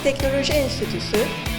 İTEK Teknoloji Enstitüsü,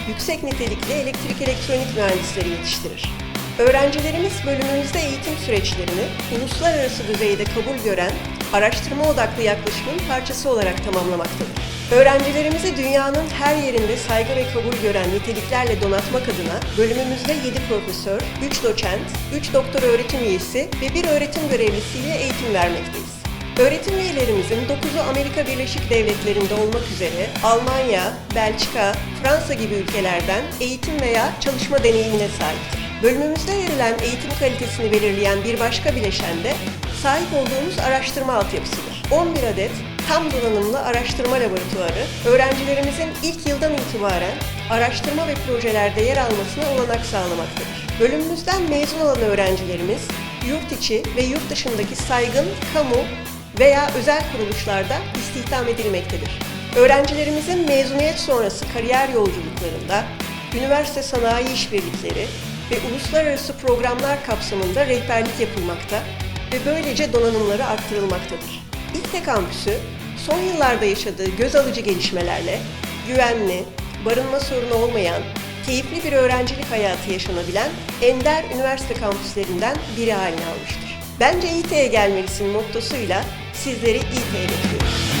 yüksek nitelikli elektrik elektronik mühendisleri yetiştirir. Öğrencilerimiz bölümümüzde eğitim süreçlerini uluslararası düzeyde kabul gören araştırma odaklı yaklaşımın parçası olarak tamamlamaktadır. Öğrencilerimizi dünyanın her yerinde saygı ve kabul gören niteliklerle donatmak adına bölümümüzde 7 profesör, 3 doçent, 3 doktor öğretim üyesi ve 1 öğretim görevlisiyle eğitim vermekteyiz. Öğretim üyelerimizin 9'u Amerika Birleşik Devletleri'nde olmak üzere Almanya, Belçika, Fransa gibi ülkelerden eğitim veya çalışma deneyimine sahiptir. Bölümümüzde verilen eğitim kalitesini belirleyen bir başka bileşen de sahip olduğumuz araştırma altyapısıdır. 11 adet tam donanımlı araştırma laboratuvarı, öğrencilerimizin ilk yıldan itibaren araştırma ve projelerde yer almasına olanak sağlamaktadır. Bölümümüzden mezun olan öğrencilerimiz yurt içi ve yurt dışındaki saygın kamu veya özel kuruluşlarda istihdam edilmektedir. Öğrencilerimizin mezuniyet sonrası kariyer yolculuklarında üniversite sanayi işbirlikleri ve uluslararası programlar kapsamında rehberlik yapılmakta ve böylece donanımları arttırılmaktadır. İLTE kampüsü son yıllarda yaşadığı göz alıcı gelişmelerle güvenli, barınma sorunu olmayan, keyifli bir öğrencilik hayatı yaşanabilen ender üniversite kampüslerinden biri haline almıştır. Bence İT'ye gelmelisin mottosuyla sizleri İT'ye bekliyoruz.